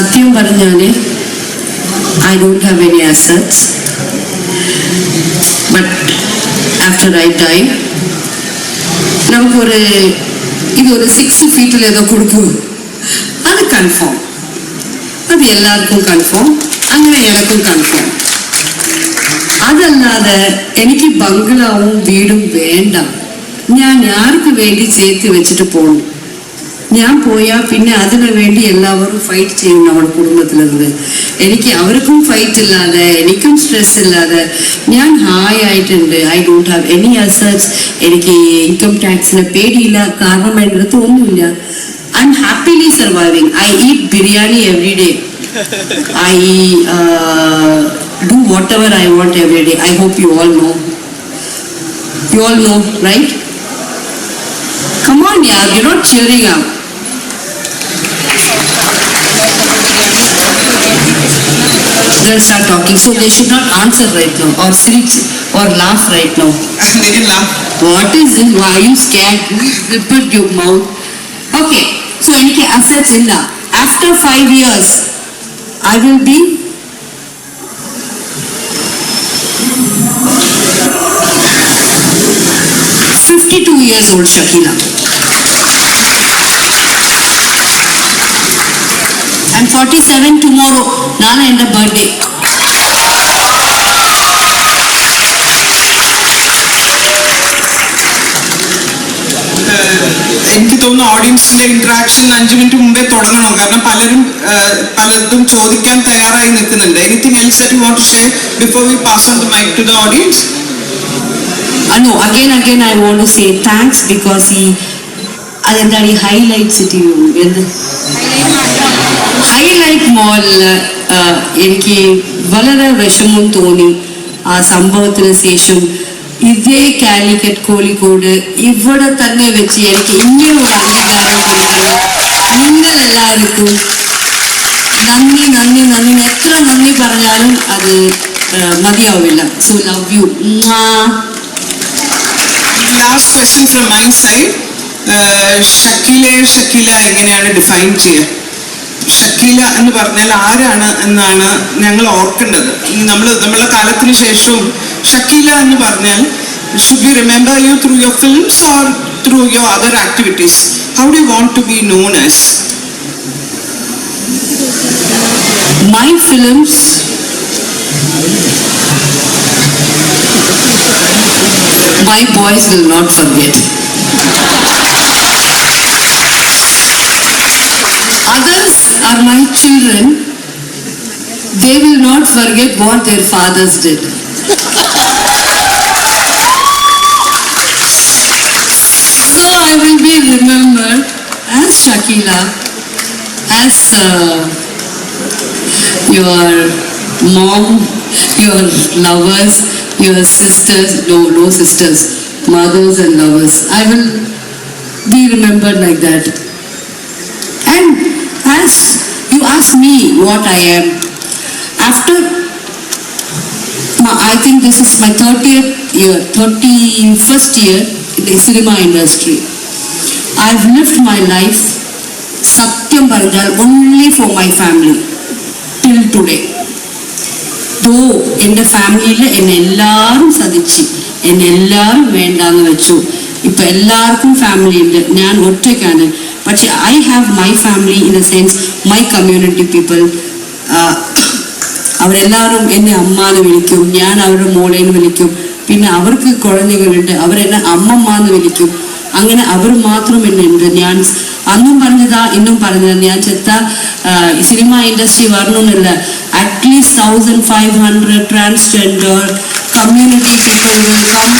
സത്യം പറഞ്ഞാൽ I don't have any assets but after I time നമുക്കൊരു ഇതൊരു ഒരു സിക്സ് ഫീറ്റിൽ ഏതോ കൊടുക്കൂ. അത് കൺഫേം അത് എല്ലാവർക്കും കൺഫേം അങ്ങനെ എനക്കും കൺഫേം അതല്ലാതെ എനിക്ക് ബംഗ്ലാവും വീടും വേണ്ട. ഞാൻ ആർക്ക് വേണ്ടി ചേർത്ത് വെച്ചിട്ട് പോകണം ഞാൻ പോയാൽ പിന്നെ അതിനു വേണ്ടി എല്ലാവരും ഫൈറ്റ് ചെയ്യണം നമ്മുടെ കുടുംബത്തിൽ എനിക്ക് അവർക്കും ഫൈറ്റ് ഇല്ലാതെ എനിക്കും സ്ട്രെസ് ഇല്ലാതെ. ഞാൻ ഹായ് ആയിട്ടുണ്ട്. I don't have any assets എനിക്ക് ഇൻകം ടാക്സിന് പേടിയില്ല. കാരണം എന്റെ അടുത്ത് ഒന്നുമില്ല. I am happily surviving I eat biryani every day I do whatever I want every day I hope you all know you all know right Come on, yeah, you're not cheering up. They'll start talking, so they should not answer right now, or sit or laugh right now. they can laugh. What is this? Why are you scared? Zippered your mouth. Okay, so എനിക്ക് assets ഇല്ല. After five years, I will be fifty-two years old, Shakila. I'm forty-seven tomorrow. നാളെ എൻ്റെ birthday എനിക്ക് തോന്നുന്നു ഓഡിയൻസിന്റെ interaction അഞ്ചു minute മുമ്പേ തുടങ്ങണം കാരണം പലരും ആ, പലതും ചോദിക്കാൻ തയ്യാറായി നിൽക്കുന്നുണ്ട് anything else that you want to share before we pass on the mike to the audience Uh, no, again, again, I want to say thanks because he അതെന്താണ് ഈ ഹൈലൈറ്റ് സിറ്റി എന്ത് ഹൈലൈറ്റ് മോളിൽ എനിക്ക് വളരെ വിഷമം തോന്നി ആ സംഭവത്തിന് ശേഷം. ഇതേ കാലിക്കറ്റ് കോഴിക്കോട് ഇവിടെ തന്നെ വെച്ച് എനിക്ക് ഇങ്ങനെ ഒരു അംഗീകാരം നിങ്ങൾ എല്ലാവർക്കും നന്ദി നന്ദി നന്ദി. എത്ര നന്ദി പറഞ്ഞാലും അത് മതിയാവില്ല. So love you last question from my side ഷക്കീലെ ഷക്കീല എങ്ങനെയാണ് ഡിഫൈൻ ചെയ്യുക ഷക്കീല എന്ന് പറഞ്ഞാൽ ആരാണ് എന്നാണ് ഞങ്ങൾ ഓർക്കേണ്ടത്. നമ്മൾ നമ്മളെ കാലത്തിന് ശേഷവും ഷക്കീല എന്ന് പറഞ്ഞാൽ should be remember you through your films or through your other activities how do want to be known as my films my boys will not forget. Are my children they will not forget what their fathers did so i will be remembered as shakila as uh, your mom, your lovers, your sisters, no, no sisters, mothers and lovers. I will be remembered like that. And as you ask me what I am, after my, I think this is my 30th year, 31st year in the cinema industry. I've lived my life, Satyam Paranjal, only for my family. Till today though എൻ്റെ ഫാമിലിയിൽ എന്നെ എല്ലാവരും സതിച്ച് എന്നെ എല്ലാവരും വേണ്ടാന്ന് വെച്ചു ഇപ്പൊ എല്ലാവർക്കും ഫാമിലി ഉണ്ട് ഞാൻ ഒറ്റയ്ക്കാണ് പക്ഷെ I have my family in the sense my community people അവരെല്ലാവരും എന്നെ അമ്മാന്ന് വിളിക്കും ഞാൻ അവരുടെ മോളേന്ന് വിളിക്കും. പിന്നെ അവർക്ക് കുഴഞ്ഞുകളുണ്ട് അവരെന്നെ അമ്മമ്മന്ന് വിളിക്കും. അങ്ങനെ അവർ മാത്രം എന്നെ ഉണ്ട്. ഞാൻ അന്നും പറഞ്ഞതാ ഇന്നും പറഞ്ഞതാ. ഞാൻ ചെത്ത സിനിമ ഇൻഡസ്ട്രി വരണമെന്നില്ല. At least thousand five hundred transgender community people will come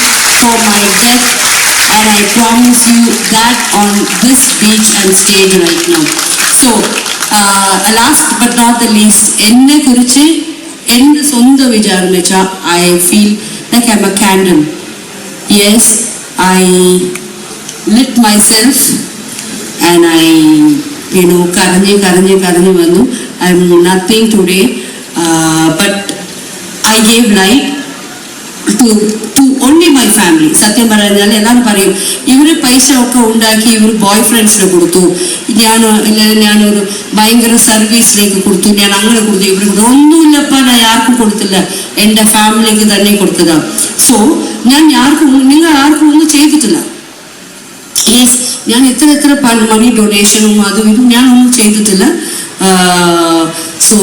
for my death and I promise you that on this beach and stage right now. So, uh, last but not the least, എന്നെ കുറിച്ച് എൻ്റെ സ്വന്തം വിചാരം വെച്ചാൽ I feel like I am a candle yes I lit myself and I you know കരഞ്ഞ് കരഞ്ഞ് കരഞ്ഞ് വന്നു I am nothing today but I gave life to to only my family സത്യം പറഞ്ഞാൽ എല്ലാവരും പറയും ഇവർ പൈസ ഒക്കെ ഉണ്ടാക്കി ഇവർ ബോയ് ഫ്രണ്ട്സിന് കൊടുത്തു. ഞാൻ ഞാനൊരു ഭയങ്കര സർവീസിലേക്ക് കൊടുത്തു. ഞാൻ അങ്ങനെ കൊടുത്തു. ഇവർ ഒന്നുമില്ലപ്പ ഞാൻ ആർക്കും കൊടുത്തില്ല. എന്റെ ഫാമിലിക്ക് തന്നെ കൊടുത്തതാ. സോ ഞാൻ ആർക്കും നിങ്ങൾ ആർക്കും ഒന്നും ചെയ്തിട്ടില്ല. യെസ് ഞാൻ എത്ര എത്ര മണി ഡൊണേഷനും അതും ഇതും ഞാൻ ഒന്നും ചെയ്തിട്ടില്ല. So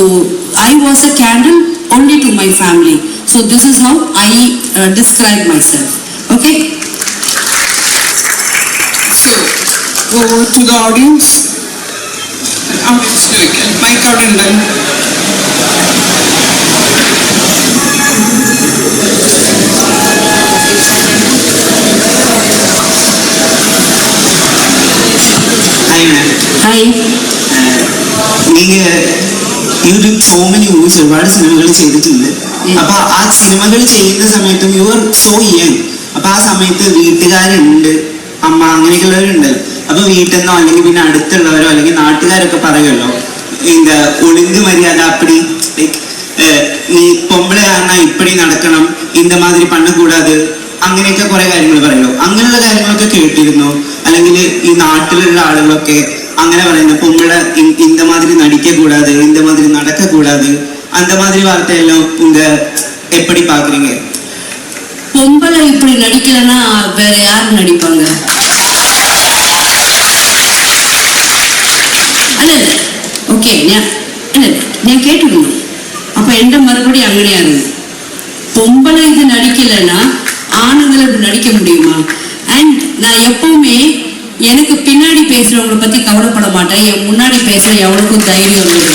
I was a candle only to my family So this is how I uh, describe myself. Okay? So, over to the audience. I'm just doing it. Mic out and then. Hi, ma'am. Hi. Uh, uh you did so many movies, ഒരുപാട് സിനിമകൾ ചെയ്തിട്ടുണ്ട് അപ്പൊ ആ സിനിമകൾ ചെയ്യുന്ന സമയത്തും you are so young അപ്പൊ ആ സമയത്ത് വീട്ടുകാരുണ്ട് അമ്മ അങ്ങനെയൊക്കെയുള്ളവരുണ്ട്. അപ്പൊ വീട്ടിൽ നിന്നോ അല്ലെങ്കിൽ പിന്നെ അടുത്തുള്ളവരോ അല്ലെങ്കിൽ നാട്ടുകാരൊക്കെ പറയുമല്ലോ എന്താ ഒളിങ്ക് മര്യാദ അപ്പടി നീ പൊമ്പളെ ആണ ഇപ്പടി നടക്കണം ഇന്ത മാതിരി പണ്ണക്കൂടാതെ അങ്ങനെയൊക്കെ കുറെ കാര്യങ്ങൾ പറയുമല്ലോ അങ്ങനെയുള്ള കാര്യങ്ങളൊക്കെ കേട്ടിരുന്നു. അല്ലെങ്കിൽ ഈ നാട്ടിലുള്ള ആളുകളൊക്കെ അങ്ങനെ പറയുന്നു പൊമ്പളെ ഇന്ത മാതിരി നടിക്കൂടാതെ ഇന്ത മാതിരി നടക്കൂടാതെ அந்த மாதிரி வார்த்தையெல்லாம் உங்க எப்படி பாக்குறீங்க பொம்பளை இப்படி நடிக்கலன்னா வேற யார் நடிப்பாங்க? ஓகே நான் கேட்டுக்கணும். அப்ப எந்த மறுபடியும் அங்கனையா இருக்கு பொம்பளை இது நடிக்கலன்னா ஆணுங்களை நடிக்க முடியுமா? அண்ட் நான் எப்பவுமே எனக்கு பின்னாடி பேசுறவங்களை பத்தி கவலைப்பட மாட்டேன். முன்னாடி பேச எவனுக்கும் தைரியம் இல்லை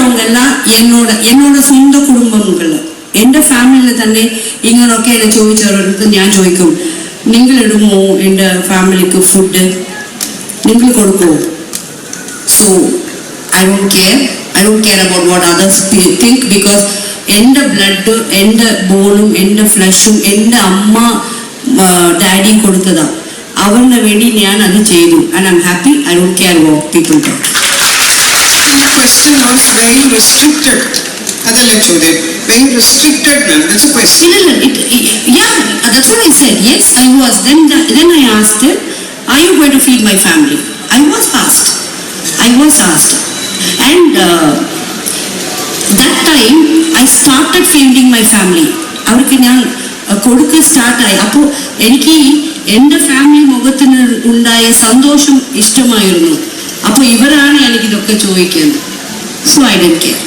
അവരെല്ലാം എന്നോട് എന്നോട് സ്വന്തം കുടുംബങ്ങൾ. എന്റെ ഫാമിലിയിൽ തന്നെ ഇങ്ങനൊക്കെ എന്നെ ചോദിച്ചവരടുത്ത് ഞാൻ ചോദിക്കും നിങ്ങൾ ഇടുമോ എന്റെ ഫാമിലിക്ക് ഫുഡ് നിങ്ങൾ കൊടുക്കുമോ so I don't care I don't care about what others think because എന്റെ ബ്ലഡ് എന്റെ ബോണും എന്റെ ഫ്ലഷും എന്റെ അമ്മ ഡാഡി കൊടുത്തതാണ് അവരുടെ വേണ്ടി ഞാൻ അത് ചെയ്തു. And I am happy I don't care about people question was very restricted. അതല്ലേ ചോദ്യം very restricted ma'am that's a question ഇല്ല, ഇല്ല, it- yeah, that's what I said. Yes, I was. Then, then I asked him, are you going to feed my family? I was asked. I was asked. And uh, that time, I started feeding my family. അവർക്ക് ഞാൻ അഹ്, കൊടുക്ക സ്റ്റാർട്ടായി അപ്പോൾ എനിക്ക് എൻ്റെ family മുഖത്തിന് ഉണ്ടായ സന്തോഷം ഇഷ്ടമായിരുന്നു അപ്പോൾ ഇവരാണ് എനിക്കിതൊക്കെ ചോദിക്കുന്നത്. So I don't care